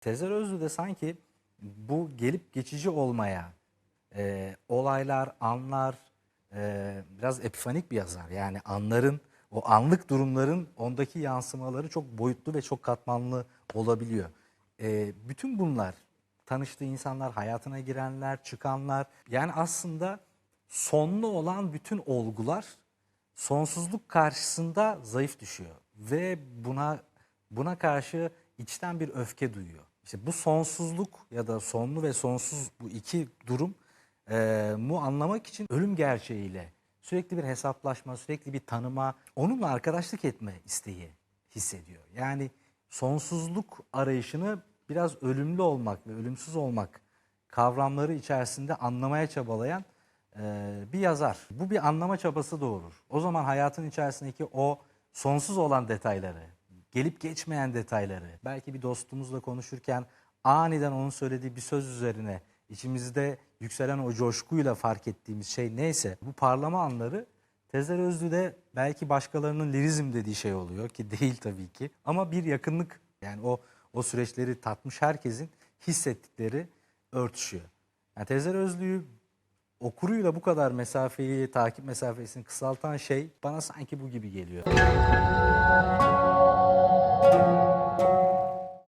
Tezer Özlü de sanki bu gelip geçici olmaya, e, olaylar, anlar, e, biraz epifanik bir yazar. Yani anların, o anlık durumların ondaki yansımaları çok boyutlu ve çok katmanlı olabiliyor. E, bütün bunlar, tanıştığı insanlar, hayatına girenler, çıkanlar, yani aslında sonlu olan bütün olgular sonsuzluk karşısında zayıf düşüyor ve buna buna karşı içten bir öfke duyuyor. İşte bu sonsuzluk ya da sonlu ve sonsuz bu iki durum e, mu anlamak için ölüm gerçeğiyle sürekli bir hesaplaşma, sürekli bir tanıma, onunla arkadaşlık etme isteği hissediyor. Yani sonsuzluk arayışını biraz ölümlü olmak ve ölümsüz olmak kavramları içerisinde anlamaya çabalayan e, bir yazar. Bu bir anlama çabası doğurur. O zaman hayatın içerisindeki o sonsuz olan detayları, gelip geçmeyen detayları, belki bir dostumuzla konuşurken aniden onun söylediği bir söz üzerine içimizde yükselen o coşkuyla fark ettiğimiz şey neyse bu parlama anları Tezer Özlü'de belki başkalarının lirizm dediği şey oluyor ki değil tabii ki ama bir yakınlık yani o o süreçleri tatmış herkesin hissettikleri örtüşüyor. Yani Tezer Özlü'yü okuruyla bu kadar mesafeyi, takip mesafesini kısaltan şey bana sanki bu gibi geliyor.